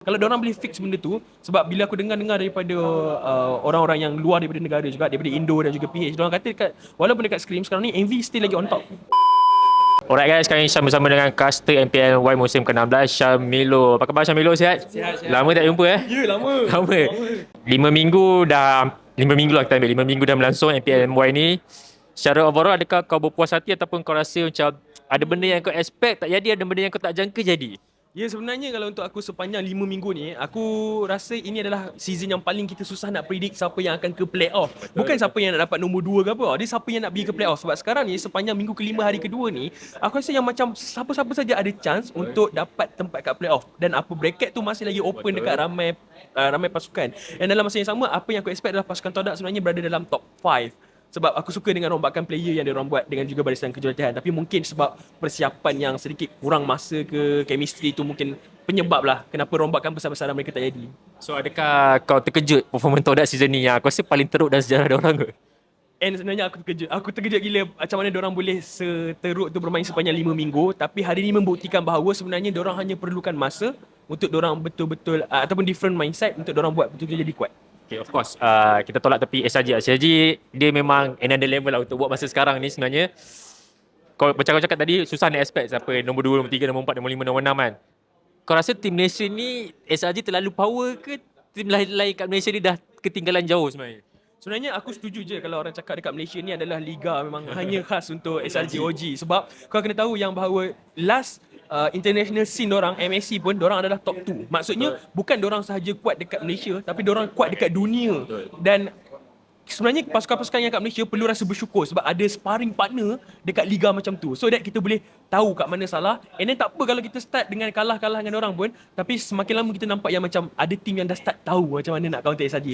Kalau orang boleh fix benda tu sebab bila aku dengar-dengar daripada uh, orang-orang yang luar daripada negara juga daripada Indo dan juga PH orang kata dekat walaupun dekat Scream sekarang ni MV still lagi on top. Alright guys, sekarang Syam bersama dengan caster MPL Y musim ke-16 Syamilo. Apa khabar Syamilo sihat? Sihat, sihat. Lama tak jumpa eh? Ya lama. Lama. Lima minggu dah lima minggu lah kita ambil. Lima minggu dah berlangsung MPL MY ni. Secara overall adakah kau berpuas hati ataupun kau rasa macam ada benda yang kau expect tak jadi, ada benda yang kau tak jangka jadi? Ya sebenarnya kalau untuk aku sepanjang 5 minggu ni aku rasa ini adalah season yang paling kita susah nak predict siapa yang akan ke playoff. Bukan siapa yang nak dapat nombor 2 ke apa. Dia siapa yang nak pergi ke playoff sebab sekarang ni sepanjang minggu kelima hari kedua ni aku rasa yang macam siapa-siapa saja ada chance untuk dapat tempat kat playoff dan apa bracket tu masih lagi open dekat ramai uh, ramai pasukan. Dan dalam masa yang sama apa yang aku expect adalah pasukan Todak sebenarnya berada dalam top 5 sebab aku suka dengan rombakan player yang dia orang buat dengan juga barisan kejuruteraan tapi mungkin sebab persiapan yang sedikit kurang masa ke chemistry tu mungkin penyebab lah kenapa rombakan besar-besaran mereka tak jadi. So adakah kau terkejut performance Todak season ni? Yang aku rasa paling teruk dalam sejarah dia orang ke? and sebenarnya aku terkejut. Aku terkejut gila macam mana orang boleh seteruk tu bermain sepanjang 5 minggu tapi hari ni membuktikan bahawa sebenarnya orang hanya perlukan masa untuk orang betul-betul uh, ataupun different mindset untuk orang buat betul-betul jadi kuat Okay, of course. Uh, kita tolak tepi SRG. SRG, dia memang another level lah untuk buat masa sekarang ni sebenarnya. Kau macam kau cakap tadi, susah nak expect siapa nombor 2, nombor 3, nombor 4, nombor 5, nombor 6 kan. Kau rasa Team Nation ni SRG terlalu power ke tim lain-lain kat Malaysia ni dah ketinggalan jauh sebenarnya? Sebenarnya aku setuju je kalau orang cakap dekat Malaysia ni adalah liga memang hanya khas untuk SRG OG sebab kau kena tahu yang bahawa last uh, international scene orang MSC pun orang adalah top 2. Maksudnya Betul. bukan orang sahaja kuat dekat Malaysia tapi orang kuat dekat dunia. Betul. Dan sebenarnya pasukan-pasukan yang kat Malaysia perlu rasa bersyukur sebab ada sparring partner dekat liga macam tu. So that kita boleh tahu kat mana salah. And then tak apa kalau kita start dengan kalah-kalah dengan orang pun tapi semakin lama kita nampak yang macam ada team yang dah start tahu macam mana nak counter SRG.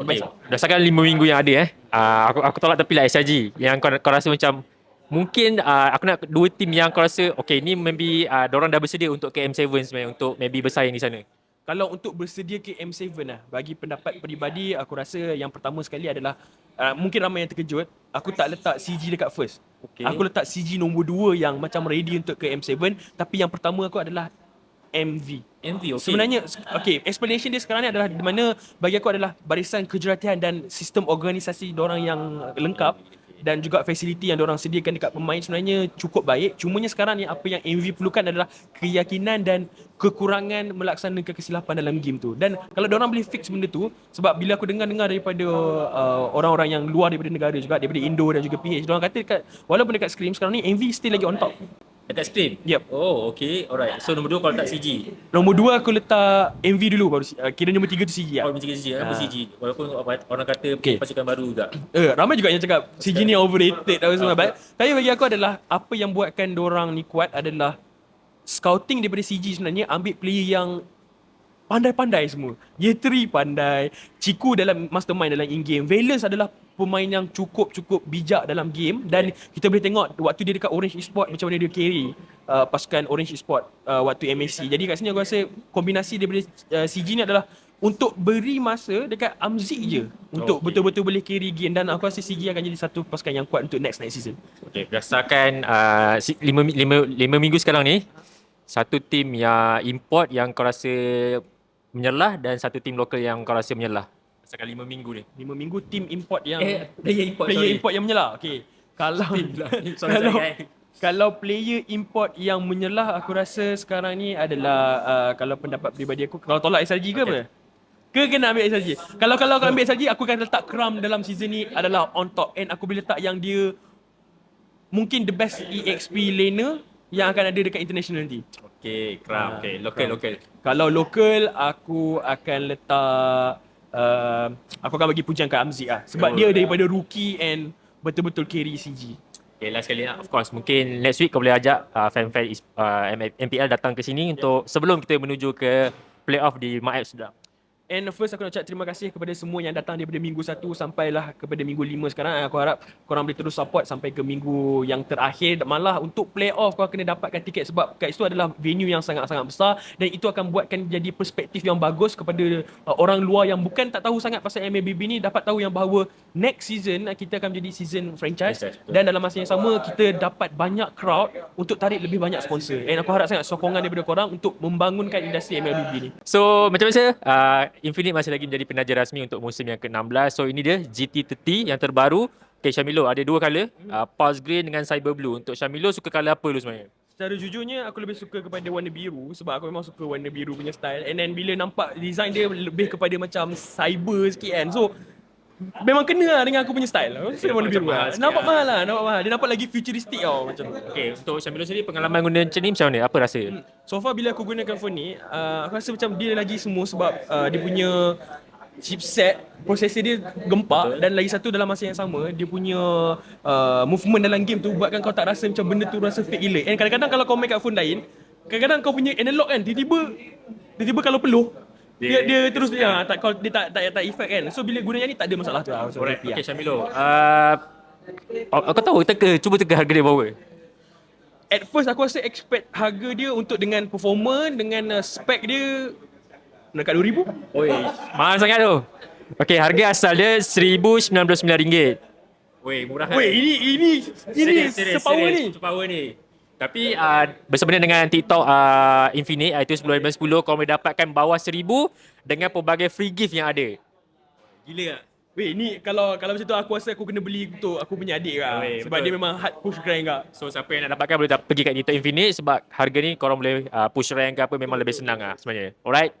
Okay. Berdasarkan 5 minggu yang ada eh. Uh, aku aku tolak tepi lah SRG yang kau, kau rasa macam mungkin uh, aku nak dua tim yang kau rasa okay ni maybe uh, orang dah bersedia untuk KM7 sebenarnya untuk maybe bersaing di sana. Kalau untuk bersedia KM7 lah bagi pendapat peribadi aku rasa yang pertama sekali adalah uh, mungkin ramai yang terkejut aku tak letak CG dekat first. Okay. Aku letak CG nombor 2 yang macam ready untuk KM7 tapi yang pertama aku adalah MV. MV okay. Sebenarnya okay explanation dia sekarang ni adalah di mana bagi aku adalah barisan kejuruteraan dan sistem organisasi orang yang lengkap dan juga fasiliti yang orang sediakan dekat pemain sebenarnya cukup baik. Cumanya sekarang ni apa yang MV perlukan adalah keyakinan dan kekurangan melaksanakan kesilapan dalam game tu. Dan kalau orang boleh fix benda tu sebab bila aku dengar-dengar daripada uh, orang-orang yang luar daripada negara juga daripada Indo dan juga PH orang kata dekat walaupun dekat Scream sekarang ni MV still lagi on top. Dekat Scream? Yep. Oh, okay. Alright. So, nombor dua kau letak CG? Nombor dua aku letak MV dulu baru. Uh, kira nombor tiga tu CG lah. Oh, nombor tiga CG. Nombor uh. CG. Walaupun orang kata okay. pasukan baru juga. Eh, uh, ramai juga yang cakap CG ni overrated apa semua. Okay. Tapi bagi aku adalah apa yang buatkan orang ni kuat adalah scouting daripada CG sebenarnya ambil player yang pandai-pandai semua. Yetri pandai, Ciku dalam mastermind dalam in-game. Valence adalah pemain yang cukup-cukup bijak dalam game dan kita boleh tengok waktu dia dekat Orange Esport macam mana dia carry uh, pasukan Orange Esport uh, waktu MSC. Jadi kat sini aku rasa kombinasi daripada uh, CG ni adalah untuk beri masa dekat Amzik je untuk okay. betul-betul boleh carry game dan aku rasa CG akan jadi satu pasukan yang kuat untuk next next season. Okay, berdasarkan uh, lima, lima, lima minggu sekarang ni satu tim yang import yang kau rasa menyerlah dan satu tim lokal yang kau rasa menyerlah. Sekarang lima minggu ni. Lima minggu tim import yang eh, player import player sorry. import yang menyelah. Okey. Kalau sorry, kalau sorry, kalau player import yang menyelah aku rasa sekarang ni adalah uh, kalau pendapat peribadi aku kalau tolak SRG ke okay. apa? Ke kena ambil SRG? Kalau kalau aku ambil SRG aku akan letak Kram dalam season ni adalah on top and aku boleh letak yang dia mungkin the best EXP laner yang akan ada dekat international nanti. Okay, Kram. Uh, okay, lokal, lokal. Kalau lokal, aku akan letak uh, aku akan bagi pujian ke Amzik lah. Sebab oh, dia daripada rookie and betul-betul carry CG. Okay, last sekali lah. Of course, mungkin next week kau boleh ajak uh, fan-fan uh, MPL datang ke sini yeah. untuk sebelum kita menuju ke playoff di Maab sudah. And first aku nak ucap terima kasih kepada semua yang datang daripada minggu 1 sampailah kepada minggu 5 sekarang. Aku harap korang boleh terus support sampai ke minggu yang terakhir. Malah untuk playoff kau kena dapatkan tiket sebab kat situ adalah venue yang sangat-sangat besar dan itu akan buatkan jadi perspektif yang bagus kepada uh, orang luar yang bukan tak tahu sangat pasal MLBB ni dapat tahu yang bahawa next season uh, kita akan menjadi season franchise dan dalam masa yang sama kita dapat banyak crowd untuk tarik lebih banyak sponsor. And aku harap sangat sokongan daripada korang untuk membangunkan industri MLBB ni. So macam biasa uh, Infinite masih lagi menjadi penaja rasmi untuk musim yang ke-16. So ini dia GT30 yang terbaru. Okay Syamilo ada dua colour. Uh, Pulse Green dengan Cyber Blue. Untuk Syamilo suka colour apa dulu sebenarnya? Secara jujurnya aku lebih suka kepada warna biru sebab aku memang suka warna biru punya style. And then bila nampak design dia lebih kepada macam cyber sikit kan. So memang kena lah dengan aku punya style aku suka warna Nampak biru macam mahal nampak lah. mahal lah nampak mahal dia nampak lagi futuristic tau macam tu Okay untuk Syamilo sendiri pengalaman guna macam ni macam mana? Apa rasa? So far bila aku gunakan phone ni, uh, aku rasa macam dia lagi semua sebab uh, dia punya chipset, prosesor dia gempak dan lagi satu dalam masa yang sama dia punya uh, movement dalam game tu buatkan kau tak rasa macam benda tu rasa fake gila. And kadang-kadang kalau kau main kat phone lain, kadang-kadang kau punya analog kan tiba-tiba tiba-tiba kalau peluh dia, dia, terus dia tak kau dia tak tak tak effect kan. So bila guna yang ni tak ada masalah tu lah. So, Alright, okay. Syamilo uh, Kau tahu teka, cuba teka harga dia berapa? At first aku rasa expect harga dia untuk dengan performance dengan uh, spec dia dekat 2000. Oi, mahal sangat tu Okay, harga asal dia RM1,099 Weh, murah kan? Weh ini ini ini sepower ni. Sepower ni. Tapi uh, bersama dengan TikTok uh, Infinite iTunes 10 10 kau boleh dapatkan bawah 1000 dengan pelbagai free gift yang ada. Gila tak? Weh ni kalau kalau macam tu aku rasa aku kena beli untuk aku punya adik lah. Weh, Sebab betul. dia memang hard push rank kak. So siapa yang nak dapatkan boleh dap- pergi kat TikTok Infinite sebab harga ni korang boleh uh, push rank ke apa memang lebih senang lah sebenarnya. Alright.